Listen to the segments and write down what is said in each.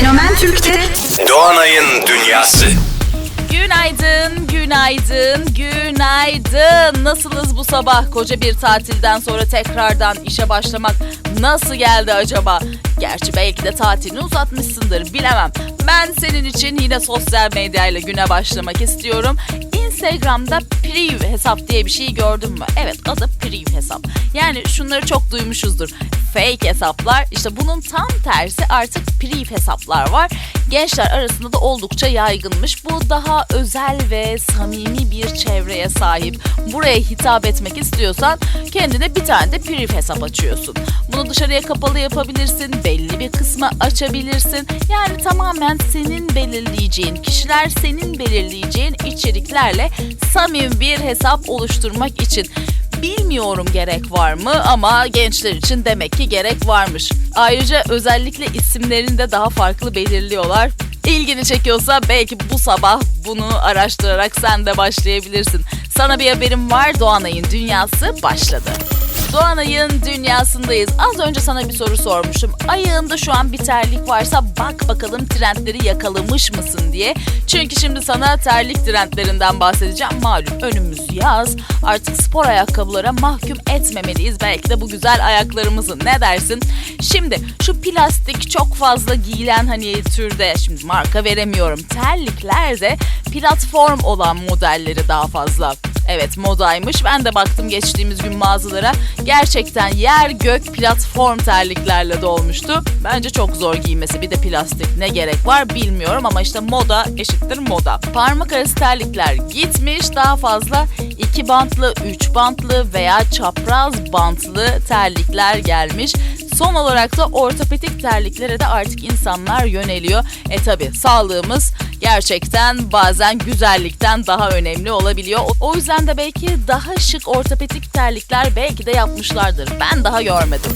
Fenomen Türk'te Doğanay'ın Dünyası Günaydın, günaydın, günaydın. Nasılsınız bu sabah? Koca bir tatilden sonra tekrardan işe başlamak nasıl geldi acaba? Gerçi belki de tatilini uzatmışsındır, bilemem. Ben senin için yine sosyal medyayla güne başlamak istiyorum. Instagram'da priv hesap diye bir şey gördün mü? Evet adı priv hesap. Yani şunları çok duymuşuzdur. Fake hesaplar işte bunun tam tersi artık priv hesaplar var. Gençler arasında da oldukça yaygınmış. Bu daha özel ve samimi bir çevreye sahip. Buraya hitap etmek istiyorsan kendine bir tane de priv hesap açıyorsun. Bunu dışarıya kapalı yapabilirsin, belli bir kısmı açabilirsin. Yani tamamen senin belirleyeceğin, kişiler senin belirleyeceğin içeriklerle samimi bir hesap oluşturmak için. Bilmiyorum gerek var mı ama gençler için demek ki gerek varmış. Ayrıca özellikle isimlerini de daha farklı belirliyorlar. İlgini çekiyorsa belki bu sabah bunu araştırarak sen de başlayabilirsin. Sana bir haberim var Doğanay'ın dünyası başladı. Doğanay'ın dünyasındayız. Az önce sana bir soru sormuşum. Ayağında şu an bir terlik varsa bak bakalım trendleri yakalamış mısın diye. Çünkü şimdi sana terlik trendlerinden bahsedeceğim. Malum önümüz yaz. Artık spor ayakkabılara mahkum etmemeliyiz. Belki de bu güzel ayaklarımızı. Ne dersin? Şimdi şu plastik çok fazla giyilen hani türde şimdi marka veremiyorum. Terliklerde platform olan modelleri daha fazla. Evet modaymış. Ben de baktım geçtiğimiz gün mağazalara. Gerçekten yer gök platform terliklerle dolmuştu. Bence çok zor giymesi. Bir de plastik ne gerek var bilmiyorum ama işte moda eşittir moda. Parmak arası terlikler gitmiş. Daha fazla iki bantlı, üç bantlı veya çapraz bantlı terlikler gelmiş. Son olarak da ortopedik terliklere de artık insanlar yöneliyor. E tabi sağlığımız gerçekten bazen güzellikten daha önemli olabiliyor. O yüzden de belki daha şık ortopedik terlikler belki de yapmışlardır. Ben daha görmedim.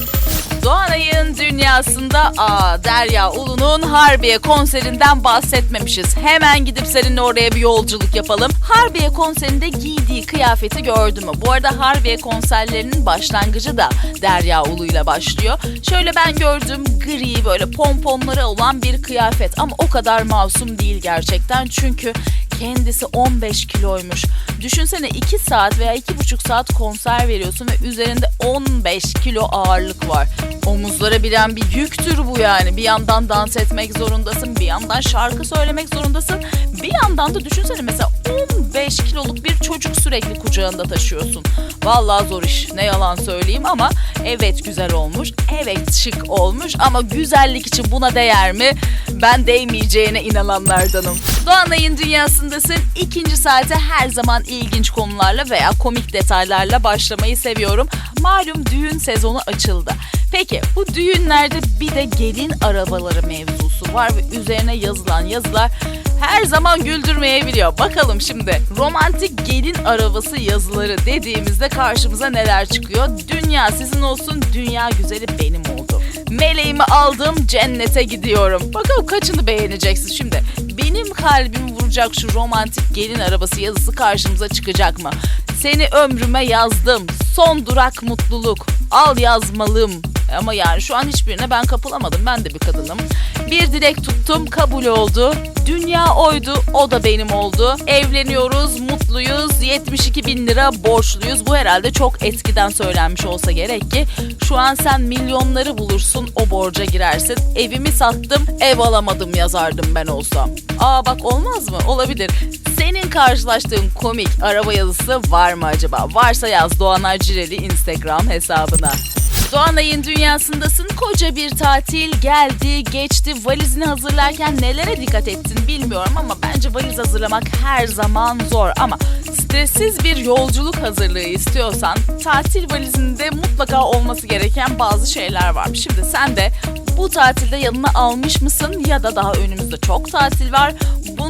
Doğanay'ın dünyasında aa Derya Ulu'nun Harbiye konserinden bahsetmemişiz. Hemen gidip seninle oraya bir yolculuk yapalım. Harbiye konserinde giydiği kıyafeti gördün mü? Bu arada Harbiye konserlerinin başlangıcı da Derya Ulu ile başlıyor. Şöyle ben gördüm gri böyle pomponları olan bir kıyafet ama o kadar masum değil gerçekten. Çünkü kendisi 15 kiloymuş. Düşünsene 2 saat veya 2,5 saat konser veriyorsun ve üzerinde 15 kilo ağırlık var. Omuzlara bilen bir yüktür bu yani. Bir yandan dans etmek zorundasın, bir yandan şarkı söylemek zorundasın. Bir yandan da düşünsene mesela 15 kiloluk bir çocuk sürekli kucağında taşıyorsun. Vallahi zor iş ne yalan söyleyeyim ama evet güzel olmuş, evet şık olmuş ama güzellik için buna değer mi? Ben değmeyeceğine inananlardanım. Doğanay'ın dünyasındasın. İkinci saate her zaman ilginç konularla veya komik detaylarla başlamayı seviyorum. Malum düğün sezonu açıldı. Peki bu düğünlerde bir de gelin arabaları mevzusu var ve üzerine yazılan yazılar her zaman güldürmeyebiliyor. Bakalım şimdi romantik gelin arabası yazıları dediğimizde karşımıza neler çıkıyor? Dünya sizin olsun, dünya güzeli benim oldu. Meleğimi aldım, cennete gidiyorum. Bakalım kaçını beğeneceksin şimdi. Benim kalbimi vuracak şu romantik gelin arabası yazısı karşımıza çıkacak mı? Seni ömrüme yazdım. Son durak mutluluk. Al yazmalım. Ama yani şu an hiçbirine ben kapılamadım. Ben de bir kadınım. Bir dilek tuttum, kabul oldu. Dünya oydu, o da benim oldu. Evleniyoruz, mutluyuz. 72 bin lira borçluyuz. Bu herhalde çok eskiden söylenmiş olsa gerek ki. Şu an sen milyonları bulursun, o borca girersin. Evimi sattım, ev alamadım yazardım ben olsam. Aa bak olmaz mı? Olabilir. Senin karşılaştığın komik araba yazısı var mı acaba? Varsa yaz Doğan Cireli Instagram hesabına. Doğanay'ın dünyasındasın. Koca bir tatil geldi, geçti. Valizini hazırlarken nelere dikkat ettin bilmiyorum ama bence valiz hazırlamak her zaman zor. Ama stressiz bir yolculuk hazırlığı istiyorsan tatil valizinde mutlaka olması gereken bazı şeyler var. Şimdi sen de bu tatilde yanına almış mısın ya da daha önümüzde çok tatil var.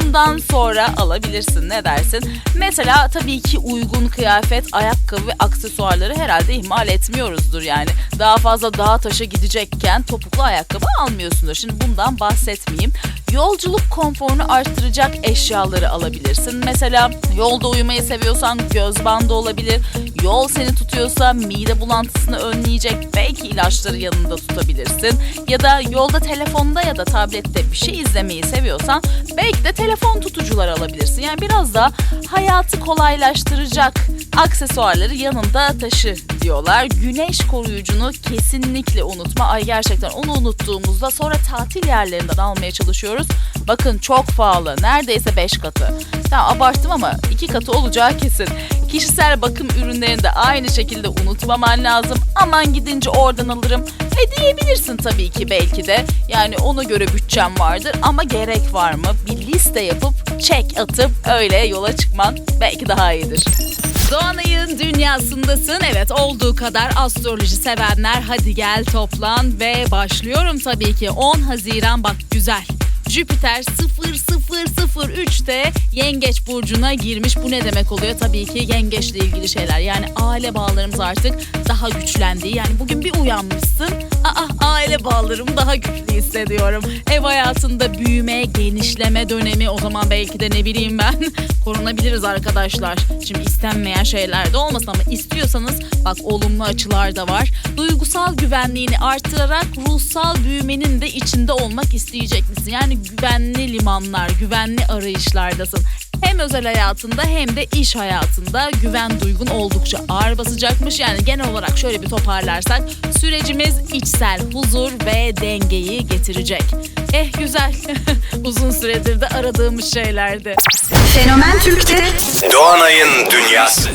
Bundan sonra alabilirsin ne dersin? Mesela tabii ki uygun kıyafet, ayakkabı ve aksesuarları herhalde ihmal etmiyoruzdur yani. Daha fazla dağa taşa gidecekken topuklu ayakkabı almıyorsundur. Şimdi bundan bahsetmeyeyim. Yolculuk konforunu arttıracak eşyaları alabilirsin. Mesela yolda uyumayı seviyorsan göz bandı olabilir. Yol seni tutuyorsa mide bulantısını önleyecek belki ilaçları yanında tutabilirsin. Ya da yolda telefonda ya da tablette bir şey izlemeyi seviyorsan belki de telefon tutucuları alabilirsin. Yani biraz da hayatı kolaylaştıracak aksesuarları yanında taşı diyorlar. Güneş koruyucunu kesinlikle unutma. Ay gerçekten onu unuttuğumuzda sonra tatil yerlerinden almaya çalışıyoruz. Bakın çok pahalı. Neredeyse 5 katı. Tamam abarttım ama 2 katı olacağı kesin. Kişisel bakım ürünlerini de aynı şekilde unutmaman lazım. Aman gidince oradan alırım. E diyebilirsin tabii ki belki de. Yani ona göre bütçem vardır ama gerek var mı? Bir liste yapıp çek atıp öyle yola çıkman belki daha iyidir. Doğanay'ın dünyasındasın. Evet olduğu kadar astroloji sevenler hadi gel toplan ve başlıyorum tabii ki. 10 Haziran bak güzel. Jüpiter 0003'te Yengeç burcuna girmiş. Bu ne demek oluyor? Tabii ki yengeçle ilgili şeyler. Yani aile bağlarımız artık daha güçlendi. Yani bugün bir uyanmışsın. Aa aile bağlarım daha güçlü hissediyorum. Ev hayatında büyüme, genişleme dönemi. O zaman belki de ne bileyim ben korunabiliriz arkadaşlar. Şimdi istenmeyen şeyler de olmasın ama istiyorsanız bak olumlu açılar da var. Duygusal güvenliğini artırarak ruhsal büyümenin de içinde olmak isteyecek misin? Yani güvenli limanlar, güvenli arayışlardasın. Hem özel hayatında hem de iş hayatında güven duygun oldukça ağır basacakmış. Yani genel olarak şöyle bir toparlarsak sürecimiz içsel huzur ve dengeyi getirecek. Eh güzel. Uzun süredir de aradığımız şeylerdi. Fenomen Türk'te Doğanay'ın dünyası.